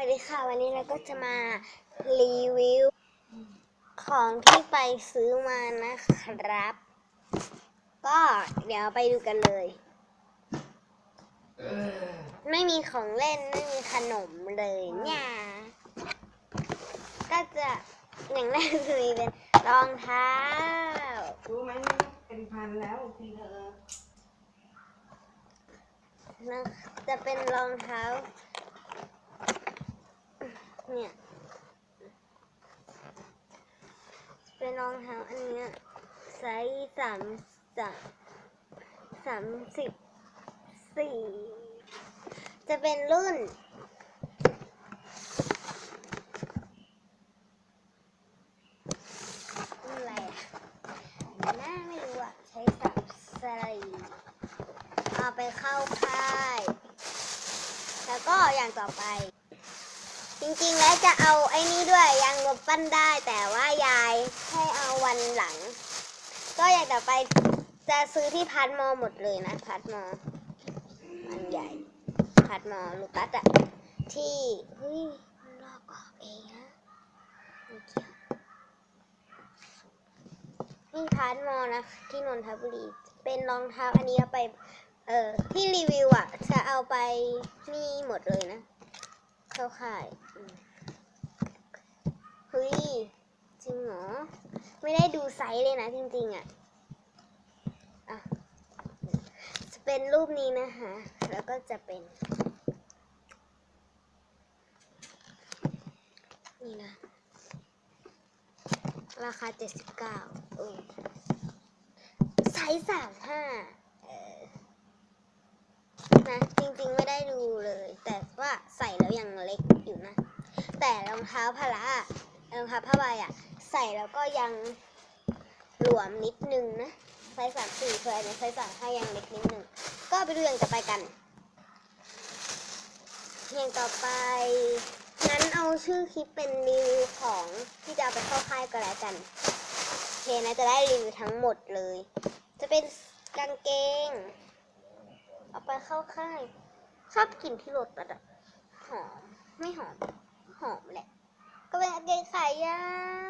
วัสดีค่ะ วันนี้เราก็จะมารีวิว ของที่ไปซื้อมานะครับ ก็เดี๋ยวไปดูกันเลย ไม่มีของเล่นไม่มีขนมเลยเนี่ยก็จะอย่างแรกคือเป็นรองเท้ารู้ไหมเป็นพันแล้วพี่เธอนะจะเป็นรองเท้า เนี่ยเป็นรองเท้าอันนี้ไซส์สามสามสามสิบสี่จะเป็นรุ่นอะไรอะหน้าไม่รู้อะใช้สับสลีเอาไปเข้าค่าย แล้วก็อย่างต่อไป จริงๆแล้วจะเอาไอ้นี่ด้วยยางลบปั้นได้ แต่ว่ายายให้เอาวันหลัง ก็อยางต่อไปจะซื้อที่พัดมอหมดเลยนะ พัดมอมันใหญ่ พัดมอลูกัสอะที่เฮ้ยลอกออกเองนะไม่เกี่ยวนี่พัดมอนะที่นนทบุรีเป็นรองเท้าอันนี้เอาไปเออที่รีวิวอะจะเอาไปนี่หมดเลยนะเข้าข่ายอืมเฮ้ย จริงเหรอไม่ได้ดูไซส์เลยนะจริงๆอะอะจะเป็นรูปนี้นะคะ แล้วก็จะเป็น นี่นะ ราคา 79เออไซส์35เออนะจริงๆไม่ได้ดูเลย แต่ว่าใส่แล้วยังเล็กอยู่นะ แต่รองเท้าพละรองเท้าผ้าใบอะ ใส่แล้วก็ยังหลวมนิดนึงนะไซส์สามสี่เคยอันนี้ไซส์สามห้ายังเล็กนิดนึง ก็ไปดูอย่างต่อไปกันอย่างต่อไปงั้นเอาชื่อคลิปเป็นรีวิวของที่จะเอาไปเข้าค่ายก็แล้วกันโอเคนะจะได้รีวิวทั้งหมดเลย จะเป็นกางเกง เอาไปเข้าค่าย ชอบกลิ่นที่รถอะอะหอม ไม่หอม หอมแหละ ก็เป็นกางเกงขายา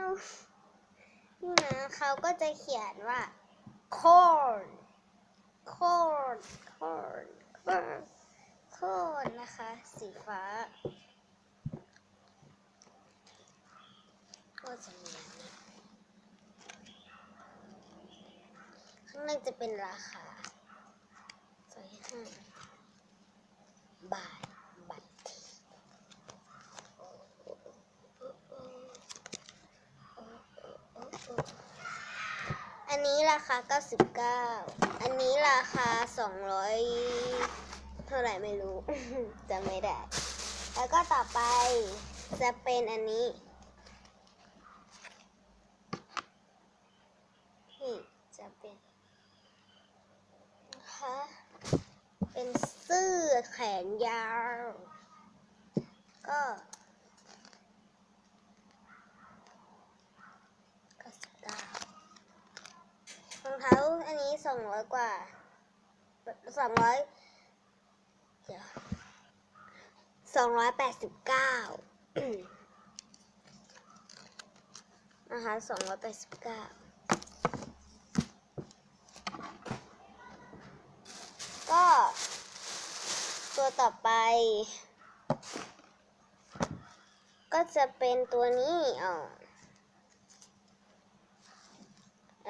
วนี่นะเขาก็จะเขียนว่า corn corn corn corn corn นะคะ สีฟ้าก็จะมีอันนี้ข้างในจะเป็นราคาใส่ห้าบาทบัตรทีอั นี้ราคา 99 อันนี้ราคา 200 เท่าไหร่ไม่รู้จำไม่ได้ แล้วก็ต่อไปจะเป็นอันนี้นี่จะเป็นนะคะเป็นเสื้อแขนยาว ก็สิบเก้ารองเท้าอันนี้ส อยกว่าสองร้อยสองร้อยแปดสิบเก้านะคะสองร้อยแปดสิบเก้าก็ ตัวต่อไป ก็จะเป็นตัวนี้อ๋อ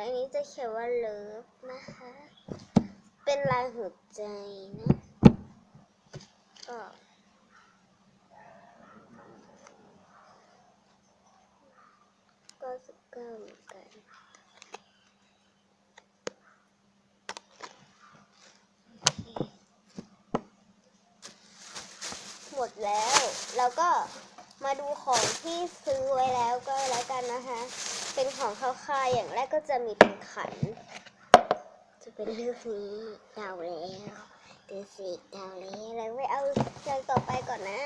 อันนี้จะเขียนว่าเลิฟนะคะ เป็นลายหัวใจนะก็ก็สิบเก้าเหมือนกันหมดแล้ว แล้วก็มาดูของที่ซื้อไว้แล้วก็แล้วกันนะคะ เป็นของเข้าค่ายอย่างแรกก็จะมีเป็นขัน จะเป็นเรื่องนี้ดาวแล้วเดือนสีดาวแล้วแล้วไม่เอาอย่างต่อไปก่อนนะ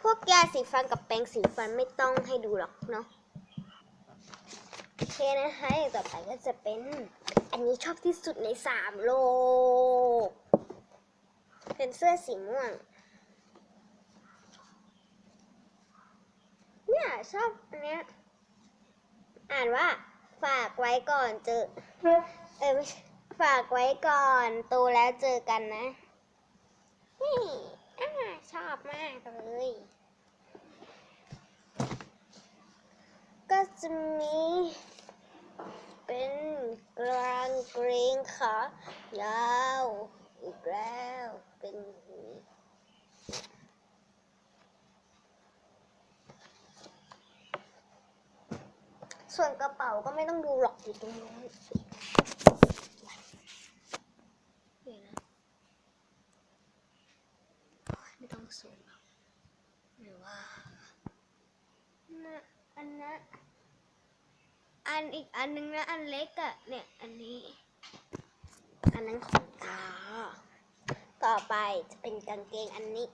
พวกยาสีฟันกับแปรงสีฟันไม่ต้องให้ดูหรอกเนาะโอเคนะคะอย่างต่อไปก็จะเป็น อันนี้ชอบที่สุดในสามโลก เป็นเสื้อสีม่วง เนี่ย ชอบอันเนี้ยอ่านว่า ฝากไว้ก่อนเจอ เออไม่ใช่ฝากไว้ก่อนโตแล้วเจอกันนะ นี่อาชอบมากเลย ก็จะมี เป็นกลางกรงขายาวอีกแล้ว เป็นอย่างนี้ ส่วนกระเป๋าก็ไม่ต้องดูหรอกอยู่ตรงนู้นเดี๋ยวนะโอ๊ยไม่ต้องสูงหรอกหรือว่าอันนั้น อันอีกอันนึงนะ อันเล็กอะเนี่ย อันนี้ อันนั้นของตา ต่อไปจะเป็นกางเกงอันนี้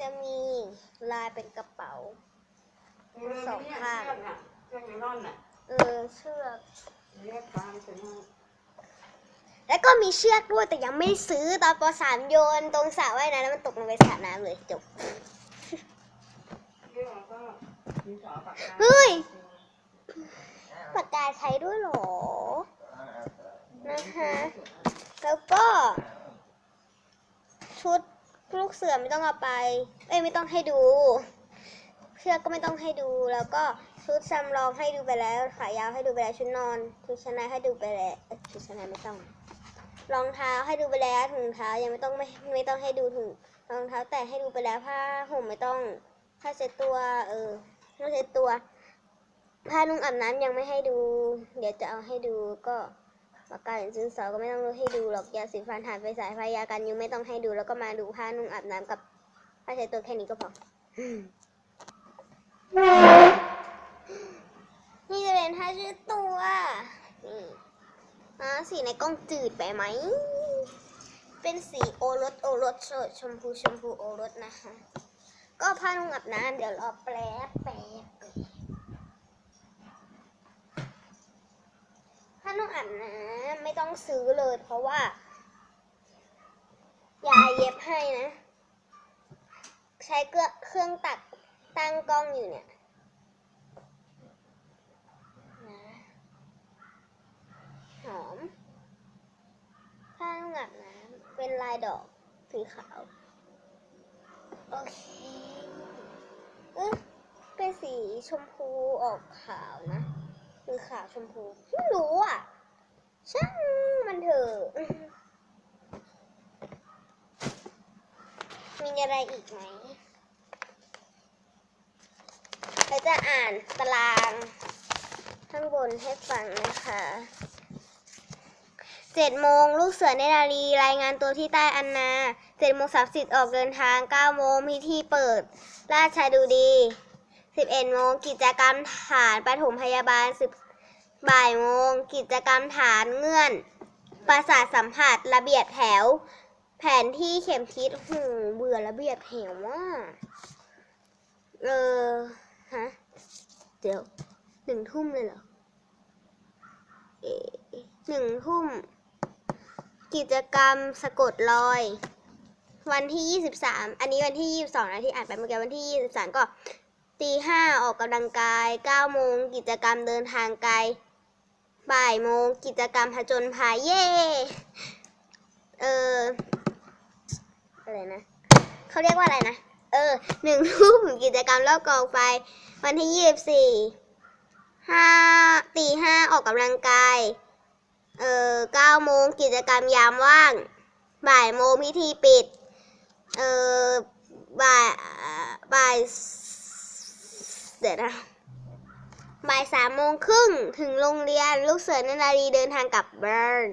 จะมีลายเป็นกระเป๋า สองข้าง เชือกน่ะเชือกไนล่อนน่ะเออเชือก เรียกตามเสร็จแล้วแล้วก็มีเชือกด้วยแต่ยังไม่ได้ซื้อตอนปสามโยนตรงสระว่ายน้ำแล้วมันตกลงไปสระน้ำเลยจบ เรียกแล้วก็มีสอปากกาเฮ้ยปากกาใช้ด้วยเหรอ นะคะ แล้วก็ ชุด ลูกเสือไม่ต้องเอาไป เอ้ยไม่ต้องให้ดู เชือกก็ไม่ต้องให้ดูแล้วก็ชุดจำลองให้ดูไปแล้วขายาวให้ดูไปแล้วชุดนอนชุดชั้นในให้ดูไปแล้วชุดชั้นในไม่ต้อง รองเท้าให้ดูไปแล้วถุงเท้ายังไม่ต้องไม่ไม่ต้องให้ดูถุงรองเท้าแต่ให้ดูไปแล้วผ้าห่มไม่ต้องผ้าเช็ดตัวเออผ้าเช็ดตัวผ้านุ่งอาบน้ำยังไม่ให้ดู เดี๋ยวจะเอาให้ดูก็ ปากกาหรือดินสอก็ไม่ต้องให้ดูหรอกยาสีฟันถ่านไฟสายไฟยากันยุงไม่ต้องให้ดูแล้วก็มาดูผ้านุ่งอาบน้ำกับผ้าเช็ดตัวแค่นี้ก็พอนี่จะเป็นผ้าเช็ดตัวนี่อ่าสีในกล้องจืดไปไหม เป็นสีโอรสโอรสชมพูชมพูโอรสนะคะ ก็ผ้านุ่งอาบน้ำเดี๋ยวรอแป๊บแป๊บ ผ้านุ่งอาบน้ำไม่ต้องซื้อเลย เพราะว่ายายเย็บให้นะ ใช้เครื่องเครื่องตัดตั้งกล้องอยู่เนี่ยนะหอมผ้านุ่งอาบน้ำเป็นลายดอกสีขาว โอเคเอ๊ะเป็นสีชมพูออกขาวนะ หรือขาวชมพูไม่รู้อะช่างมันเถอะมีอะไรอีกไหมเราจะอ่านตารางข้างบนให้ฟังนะคะเจ็ดโมงลูกเสือเนนารี รายงานตัวที่ใต้อันนาเจ็ดโมงสามสิบออกเดินทางเก้าโมงพิธีเปิด ราชาดูดี สิบเอ็ดโมงกิจกรรมฐานปฐมพยาบาลสิบบ่ายโมงกิจกรรมฐานเงื่อน ประสาทสัมผัสระเบียบแถว แผนที่เข็มทิศหูเบื่อระเบียบแถวว่าเออฮะเดี๋ยวหนึ่งทุ่มเลยเหรอเอหนึ่งทุ่ม กิจกรรมสะกดรอยวันที่ยี่สิบสามอันนี้วันที่ยี่สิบสองนะที่อ่านไปเมื่อกี้วันที่ยี่สิบสามก็ ตีห้าออกกำลังกายเก้าโมงกิจกรรมเดินทางไกล บ่ายโมงกิจกรรมผจญภัยเย่เอออะไรนะเขาเรียกว่าอะไรนะ เออหนึ่งทุ่มกิจกรรมรอบกองไฟ วันที่ยี่สิบสี่ห้าตีห้าออกกำลังกาย เออเก้าโมงกิจกรรมยามว่าง บ่ายโมงพิธีปิด เออบ่ายบ่าย เดี๋ยวนะบ่ายสามโมงครึ่งถึงโรงเรียนลูกเสือนารีเดินทางกลับบ้าน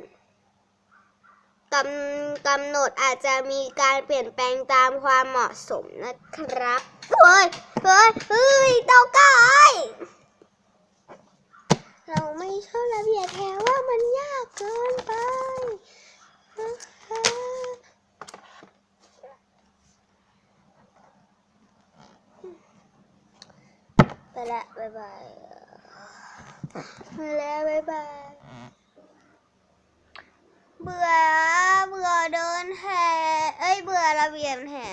กำกำหนดอาจจะมีการเปลี่ยนแปลงตามความเหมาะสมนะครับ เฮ้ย เฮ้ย เฮ้ยเต้าไก่เราไม่ชอบระเบียบแถวว่ามันยากเกินไปนะคะ มาแล้วบ๊ายบายมาแล้วบ๊ายบาย เบื่อ เบื่อเดินแห่เอ้ย เบื่อระเบียบแห่